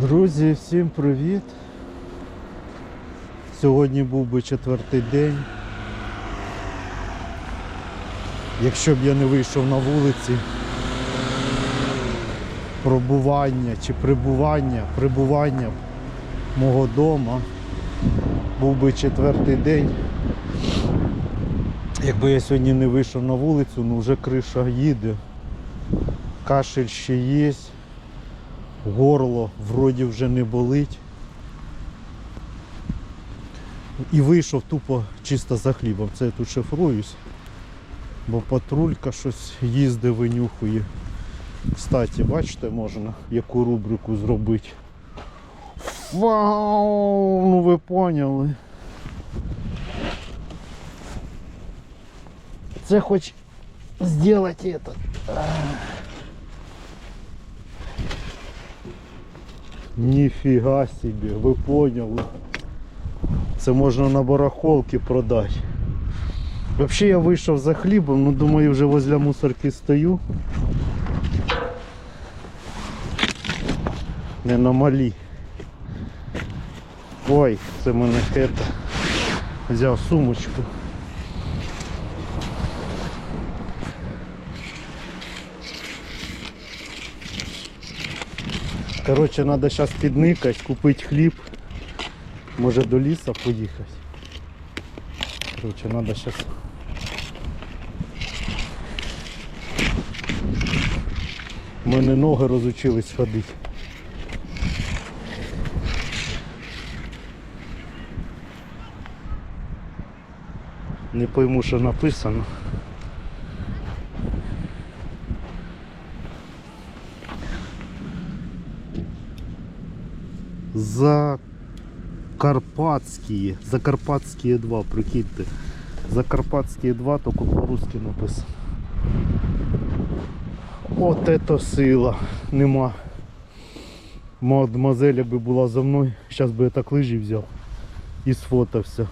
Друзі, всім привіт! Сьогодні був би четвертий день. Якщо б я не вийшов на вулиці, пробування чи прибування, прибування мого дома був би четвертий день. Якби я сьогодні не вийшов на вулицю, ну вже криша їде, кашель ще є горло вроді вже не болить. І вийшов тупо чисто за хлібом. Це я тут шифруюсь, бо патрулька щось їздить, винюхує. Кстати, бачите, можна яку рубрику зробити. Вау, ну ви поняли. Це хоч зробити это. Ніфіга собі, ви поняли. Це можна на барахолки продати. Взагалі я вийшов за хлібом, ну думаю вже возле мусорки стою. Не на малі. Ой, це мене хета. Взяв сумочку. Короче, надо сейчас підникати, купити хліб. Може до лісу поїхати. Короче, надо сейчас. У мене ноги розучились ходити. Не пойму, що написано. Закарпатские. Закарпатские 2, прикиньте. Закарпатские 2, только по-русски написано. От это сила. Нема. Мадемуазель би була за мною. Зараз би я так лижі взяв і сфотався.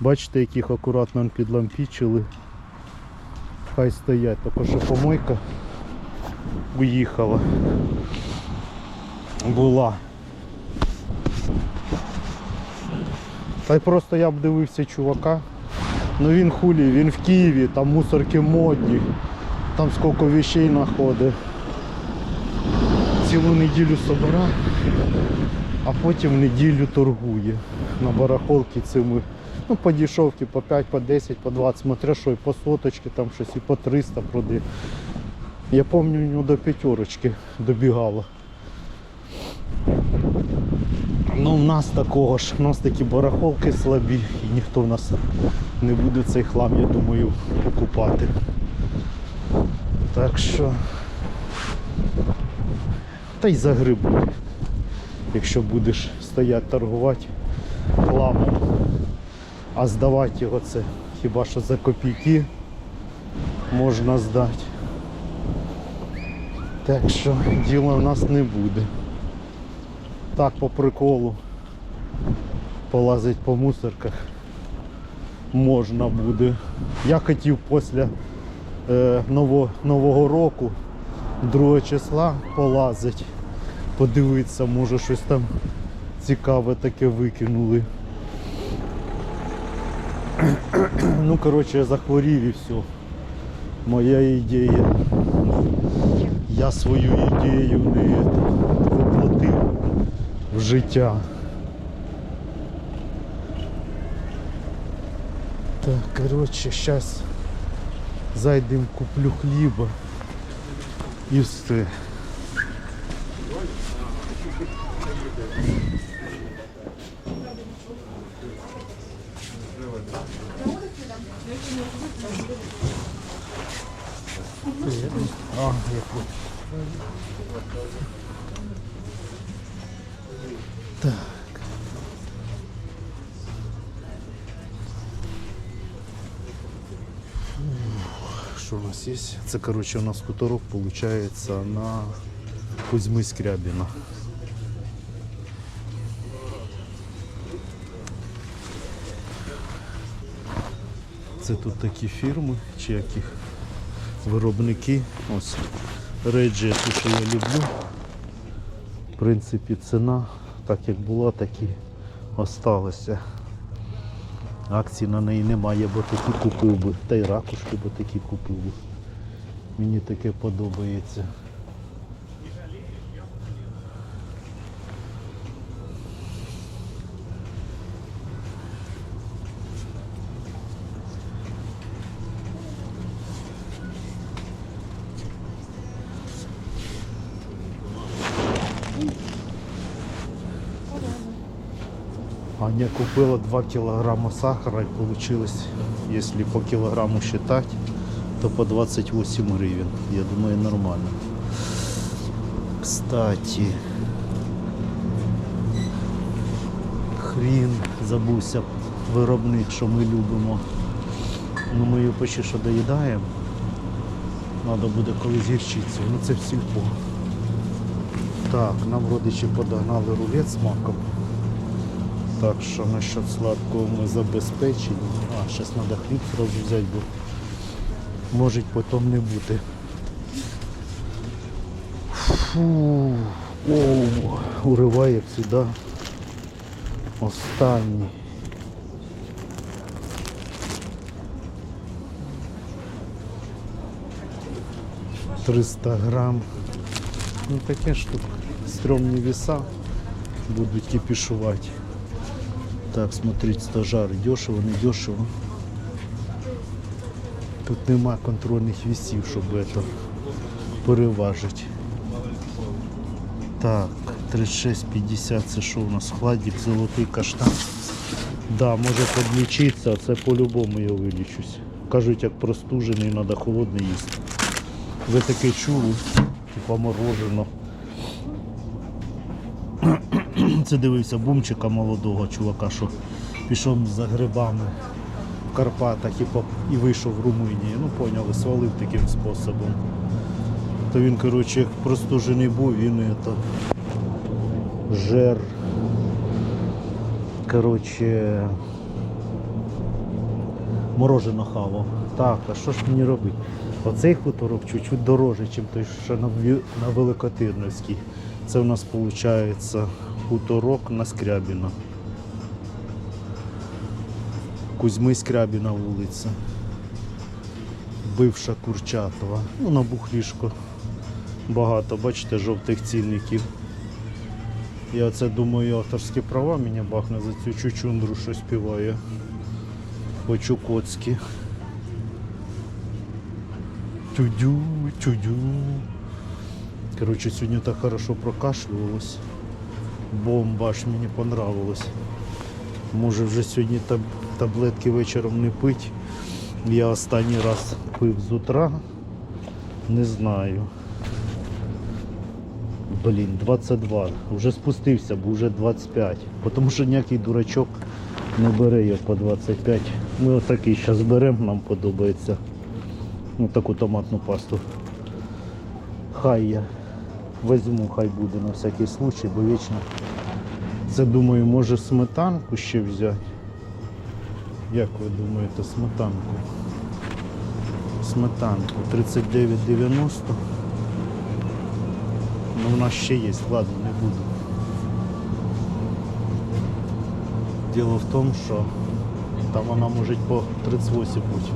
Бачите, яких акуратно підлампічили. Хай стоять, тільки що помойка уїхала. Була. Та й просто я б дивився чувака. Ну він хулі, він в Києві, там мусорки модні, там скільки вещей знаходить. Цілу неділю собира, а потім неділю торгує. На барахолки цими. Ну, по дешевки, по 5, по 10, по 20, смотря що і по соточки, там щось і по 300 продає. Я пам'ятаю, у нього до п'ятерочки добігало. Ну, в нас такого ж, у нас такі барахолки слабі і ніхто в нас не буде цей хлам, я думаю, покупати. Так що та й загрибу, якщо будеш стояти торгувати хламом, а здавати його це хіба що за копійки можна здати. Так що діла в нас не буде так по приколу полазить по мусорках можна буде. Я хотів після е, ново, Нового року, 2 числа полазить, подивитися, може щось там цікаве таке викинули. Ну, коротше, я захворів і все. Моя ідея. Я свою ідею не життя. Так, коротше, зараз зайдемо, куплю хліба і все. А, я. Так. Що у нас є? Це, коротше, у нас хуторок виходить на Кузьми Скрябіна. Це тут такі фірми, чи яких виробники. Ось Реджі, ту, що я люблю. В принципі, ціна, так як була, так і осталася. Акцій на неї немає, бо такі купив би. Та й ракушки бо такі купив би. Мені таке подобається. Аня купила 2 килограмма сахара и получилось, если по килограмму считать, то по 28 гривен. Я думаю, нормально. Кстати, хрін забувся виробник, що ми любимо. Ну ми його почти що доїдаємо. Треба буде колись гірчицю. Ну це в сільпо. Так, нам родичі подогнали рулет з маком. Так що насчет сладкого ми забезпечені. А, зараз треба хліб одразу взяти, бо може потім не бути. Фу, оу, уриває, завжди. Останній. Триста грам. Ну таке ж тут стрьомні веса будуть кипішувати. Так, смотрите, стажар, дешево, не дешево. Тут нема контрольних вісів, щоб це переважити. Так, 36,50 це що у нас? Хладик, золотий каштан. Да, може подлічитися, а це по-любому я вилічусь. Кажуть, як простужений, треба холодне їсти. Ви таке чули, типа морожено. Це дивився бумчика молодого чувака, що пішов за грибами в Карпатах і, поп- і вийшов в Румунії. Ну, поняли, свалив таким способом. То він, коротше, як простужений був, він это, жер. Коротше, морожено хавав. Так, а що ж мені робити? Оцей хуторок чуть-чуть дороже, ніж той, що на Великотирновській. Це у нас виходить хуторок на Скрябіна. Кузьми Скрябіна вулиця. Бивша Курчатова. Ну, на Бухлішко. Багато, бачите, жовтих цільників. Я це думаю, авторські права мені бахне за цю чучундру, що співає. По-чукотськи. Тюдю, тюдю. Короче, сьогодні так хорошо прокашлювалось. Бомба аж мені понравилось. Може вже сьогодні таб- таблетки вечором не пить. Я останній раз пив з утра. Не знаю. Блін, 22. Вже спустився, бо вже 25. Тому що ніякий дурачок не бере його по 25. Ми отакий зараз беремо, нам подобається. Ну таку томатну пасту. Хай я візьму, хай буде на всякий случай, бо вічно. Це думаю, може сметанку ще взяти. Як ви думаєте, сметанку? Сметанку 39,90. Ну, у нас ще є, ладно, не буду. Діло в тому, що там вона може по 38 бути.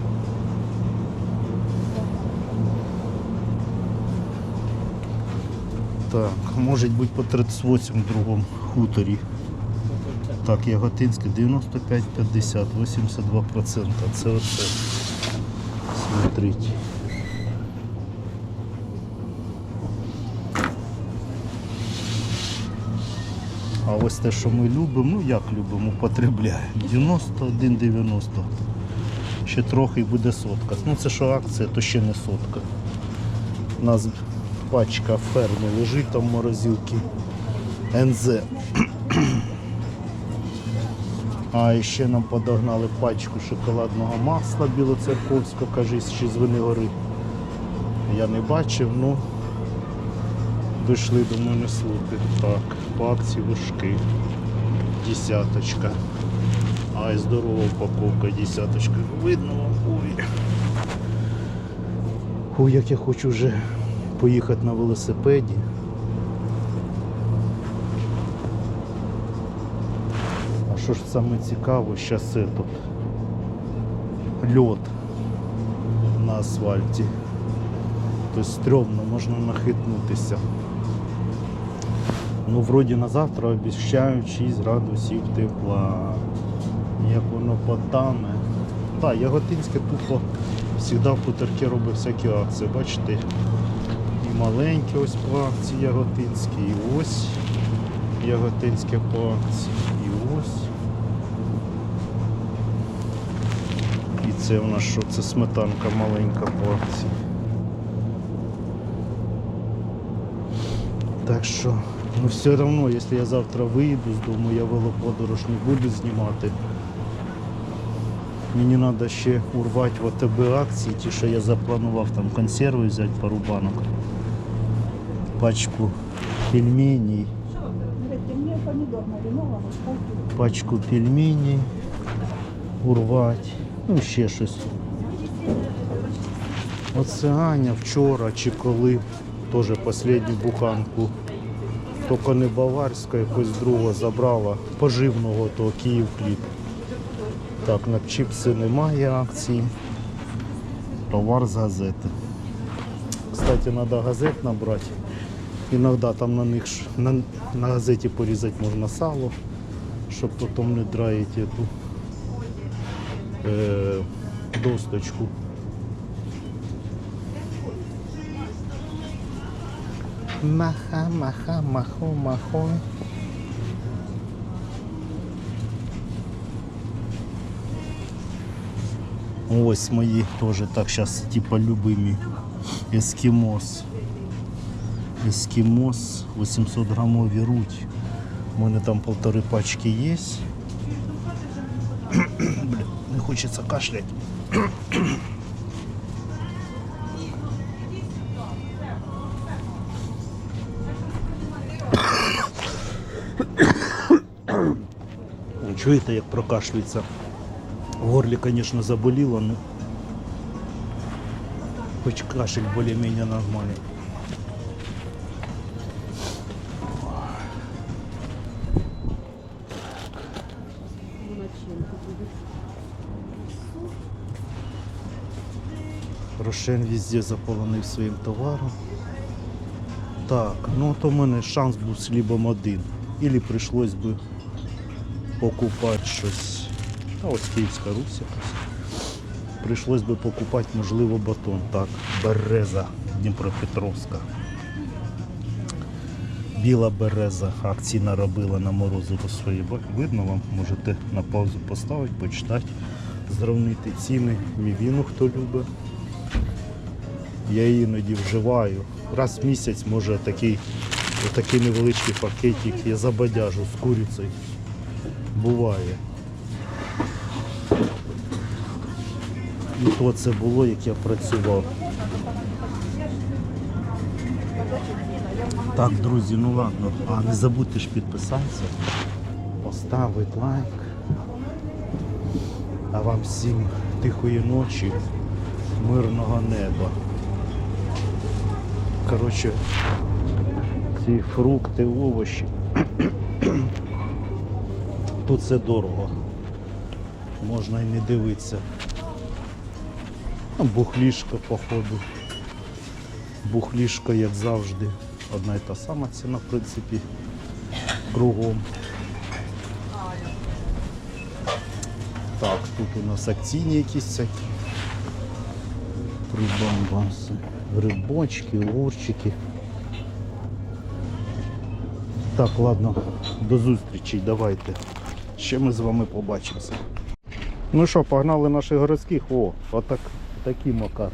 Так, може бути по 38 в другому хуторі. Так, Яготинське 95, 50, 82%. Це оце. Смотрите. А ось те, що ми любимо, ну як любимо, потребляємо. 91,90. Ще трохи і буде сотка. Ну це що акція, то ще не сотка. У нас пачка ферми лежить там в морозилці. НЗ. А ще нам подогнали пачку шоколадного масла білоцерковського, кажись, ще з Винигори. Я не бачив, ну дійшли до мене слухи. Так, по акції вершки. Десяточка. Ай, здорова упаковка, десяточка. Видно вам. Ой, як я хочу вже поїхати на велосипеді. А що ж саме цікаво, зараз тут льот на асфальті. Тобто стрьомно, можна нахитнутися. Ну вроді на завтра обіцяють 6 градусів тепла. Як воно потане. та Яготинське тупо завжди в путерки робить всякі акції, бачите? Маленькі ось по акції Яготинські, і ось Яготинське по акції, і ось. І це у нас що? Це сметанка маленька по акції. Так що, ну все одно, якщо я завтра вийду з дому, я велоподорож не буду знімати. Мені треба ще урвати в АТБ акції, ті, що я запланував там консерви взяти пару банок, пачку пельменей, пачку пельменей урвати, ну ще щось. Оце Аня вчора чи коли теж останню буханку. Тільки не баварська, якось другого забрала поживного того Київ хліб. Так, на чіпси немає акції. Товар з газети. Кстати, треба газет набрати. Іноді там на них на, на газеті порізати можна сало, щоб потім не драїти ту е, досточку. Маха, маха, махо, махо. Ось мої теж так зараз типа любимі. Ескімос. Ескімос 800 грамові руть. У мене там полтори пачки є. Бля, не хочеться кашлять. Чуєте, як прокашлюється? В горлі, звісно, заболіло, але хоч кашель більш-менш нормальний. Рошен везде заполонив своїм товаром. Так, ну то в мене шанс був з хлібом один. Ілі прийшлось би покупати щось. А ось Київська Русь якась. Прийшлось би покупати, можливо, батон. Так, береза Дніпропетровська. Біла береза акції наробила на морозиво свої. Ба- Видно вам, можете на паузу поставити, почитати, зрівнити ціни. Мівіну, хто любить. Я іноді вживаю. Раз в місяць може такий, такий невеличкий пакетик я забадяжу з курицею. Буває. І то це було, як я працював. Так, друзі, ну ладно. А не забудьте ж підписатися, поставити лайк. А вам всім тихої ночі, мирного неба. Коротше, ці фрукти, овочі. Тут це дорого. Можна і не дивитися. Бухлішка, походу. Бухлішка, як завжди. Одна і та сама ціна, в принципі, кругом. Так, тут у нас акційні якісь всякі. Прибамбаси. Грибочки, огурчики. Так, ладно, до зустрічі, давайте. Ще ми з вами побачимося. Ну що, погнали наших городських. О, отак, такий макар.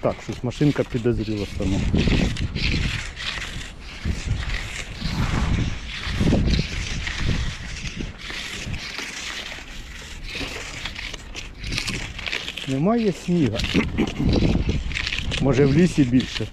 Так, щось машинка підозріла стану. Немає сніга. Може в лісі більше.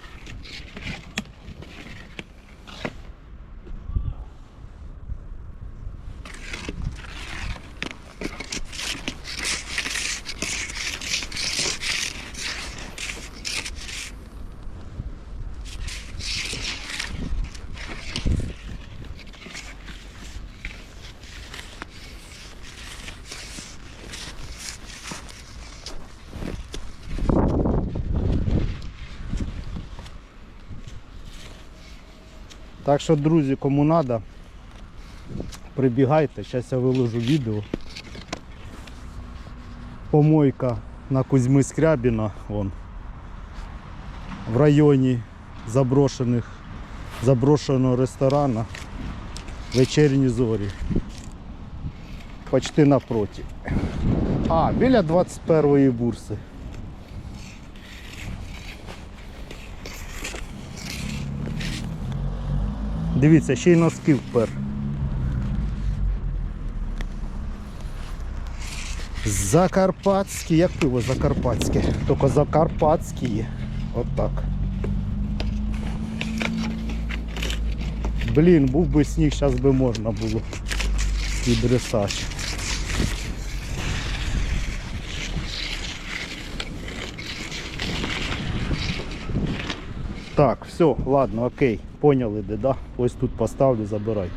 Так що, друзі, кому треба, прибігайте, зараз я виложу відео. Помойка на Кузьми Скрябіна, вон, в районі заброшених, заброшеного ресторана вечірні зорі. Почти напроти. А, біля 21-ї бурси. Дивіться, ще й носки впер. Закарпатські, як пиво закарпатське, тільки закарпатські. Отак. Блін, був би сніг, зараз би можна було. І дресаж. Так, все, ладно, окей, поняли де, да? Ось тут поставлю, забирайте.